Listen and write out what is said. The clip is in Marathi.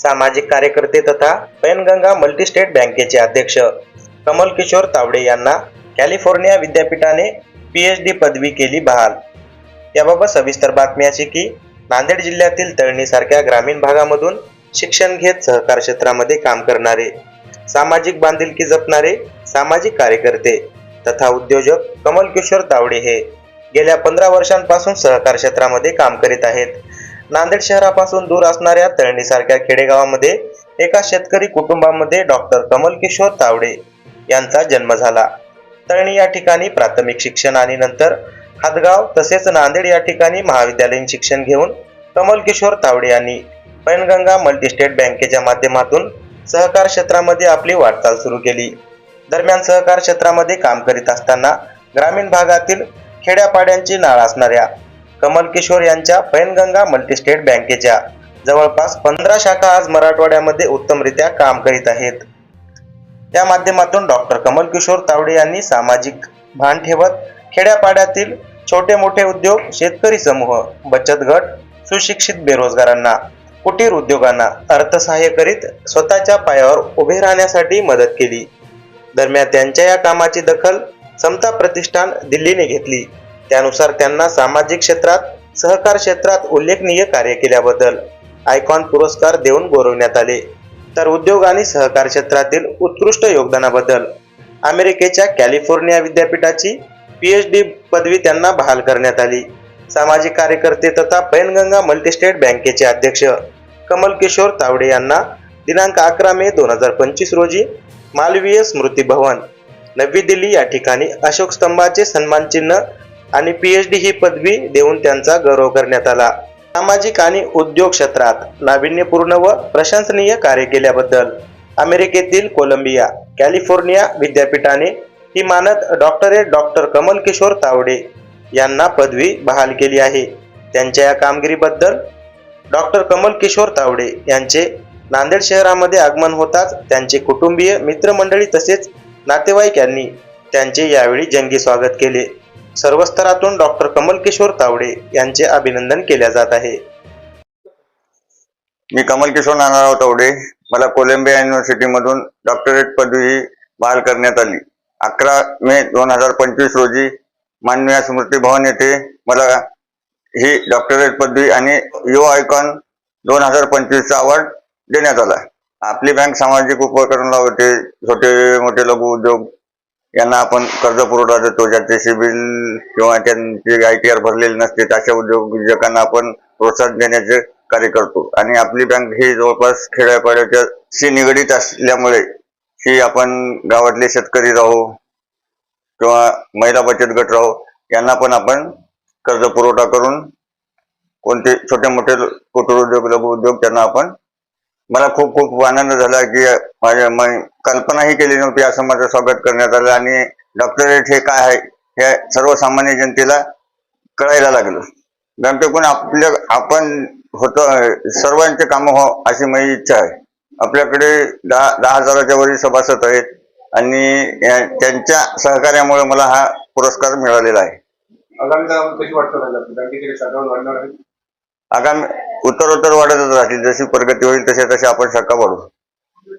सामाजिक कार्यकर्ते तथा पैनगंगा मल्टीस्टेट बँकेचे अध्यक्ष कमल किशोर तावडे यांना कॅलिफोर्निया विद्यापीठाने पीएच डी पदवी केली बहाल. याबाबत सविस्तर बातमी अशी की नांदेड जिल्ह्यातील तळणीसारख्या ग्रामीण भागामधून शिक्षण घेत सहकार क्षेत्रामध्ये काम करणारे सामाजिक बांधिलकी जपणारे सामाजिक कार्यकर्ते तथा उद्योजक कमल किशोर तावडे हे गेल्या पंधरा वर्षांपासून सहकार क्षेत्रामध्ये काम करीत आहेत. नांदेड शहरापासून दूर असणाऱ्या तळणीसारख्या खेडेगावामध्ये एका शेतकरी कुटुंबामध्ये डॉक्टर कमल किशोर तावडे यांचा जन्म झाला. तळणी या ठिकाणी प्राथमिक शिक्षण आणि नंतर हातगाव तसेच नांदेड या ठिकाणी महाविद्यालयीन शिक्षण घेऊन कमल किशोर तावडे यांनी पैनगंगा मल्टी स्टेट बँकेच्या माध्यमातून सहकार क्षेत्रामध्ये आपली वाटचाल सुरू केली. दरम्यान सहकार क्षेत्रामध्ये काम करीत असताना ग्रामीण भागातील खेड्यापाड्यांची नाळ असणाऱ्या कमल किशोर यांच्या पैनगंगा मल्टीस्टेट बँकेच्या. जवळपास पंधरा शाखा आज मराठवाड्यामध्ये उत्तमरित्या काम करीत आहेत. त्या माध्यमातून डॉक्टर कमल किशोर तावडे यांनी सामाजिक भान ठेवत खेड्यापाड्यातील छोटे मोठे उद्योग शेतकरी समूह बचत गट सुशिक्षित बेरोजगारांना कुटीर उद्योगांना अर्थसहाय्य करीत स्वतःच्या पायावर उभे राहण्यासाठी मदत केली. दरम्यान त्यांच्या या कामाची दखल समता प्रतिष्ठान दिल्लीने घेतली. त्यानुसार त्यांना सामाजिक क्षेत्रात सहकार क्षेत्रात उल्लेखनीय कार्य केल्याबद्दल आयकॉन पुरस्कार देऊन गौरवण्यात आले. तर उद्योग आणि सहकार क्षेत्रातील उत्कृष्ट योगदानाबद्दल अमेरिकेच्या कॅलिफोर्निया विद्यापीठाची पीएच डी पदवी त्यांना बहाल करण्यात आली. सामाजिक कार्यकर्ते तथा पैनगंगा मल्टीस्टेट बँकेचे अध्यक्ष कमल किशोर तावडे यांना दिनांक अकरा मे दोन हजार पंचवीस रोजी मालवीय स्मृती भवन नवी दिल्ली या ठिकाणी अशोक स्तंभाचे सन्मान चिन्ह आणि पीएच डी ही पदवी देऊन त्यांचा गौरव करण्यात आला. सामाजिक आणि उद्योग क्षेत्रात नाविन्यपूर्ण व प्रशंसनीय कार्य केल्याबद्दल अमेरिकेतील कोलंबिया कॅलिफोर्निया विद्यापीठाने ही मानद डॉक्टरेट डॉक्टर कमल किशोर तावडे यांना पदवी बहाल केली आहे. त्यांच्या या कामगिरीबद्दल डॉक्टर कमल किशोर तावडे यांचे नांदेड शहरामध्ये आगमन होताच त्यांचे कुटुंबीय मित्रमंडळी तसेच नातेवाईक यांनी त्यांचे यावेळी जंगी स्वागत केले. सर्व स्तरातून डॉक्टर कमल किशोर तावडे यांचे अभिनंदन केले जात आहे. मी कमल किशोर नानाराव तावडे मला कोलंबिया युनिव्हर्सिटीमधून डॉक्टरेट पदवी बहाल करण्यात आली. अकरा मे दोन हजार पंचवीस रोजी माननीय स्मृती भवन येथे मला ही डॉक्टरेट पदवी आणि यो आयकॉन दोन हजार पंचवीसचा अवॉर्ड देण्यात आला. आपली बँक सामाजिक उपकरण लावते छोटे मोठे लघु उद्योग यांना आपण कर्ज पुरवठा देतो ज्याचे सिबिल किंवा त्यांचे आय टी आर भरलेले नसते अशा उद्योजकांना आपण प्रोत्साहन देण्याचे कार्य करतो. आणि आपली बँक ही जवळपास खेड्यापाड्याच्या शी निगडीत असल्यामुळे ही आपण गावातले शेतकरी राहू किंवा महिला बचत गट राहू यांना पण आपण कर्ज पुरवठा करून कोणते छोटे मोठे कुटीर उद्योग लघु उद्योग त्यांना आपण मला खूप खूप आनंद झाला की माझ्या कल्पनाही केली नव्हती असं माझं स्वागत करण्यात आलं आणि डॉक्टरेट हे काय आहे हे सर्वसामान्य जनतेला कळायला लागलं. बँकेकडून आपल्या आपण होतो सर्वांचे कामं हो अशी माझी इच्छा आहे. आपल्याकडे दहा दहा हजाराच्या वरील सभासद आहेत आणि त्यांच्या सहकार्यामुळे मला हा पुरस्कार मिळालेला आगामी आहे. आगामी उत्तरोत्तर वाढतच राहतील. जशी प्रगती होईल तसे तसे आपण शाखा वाढू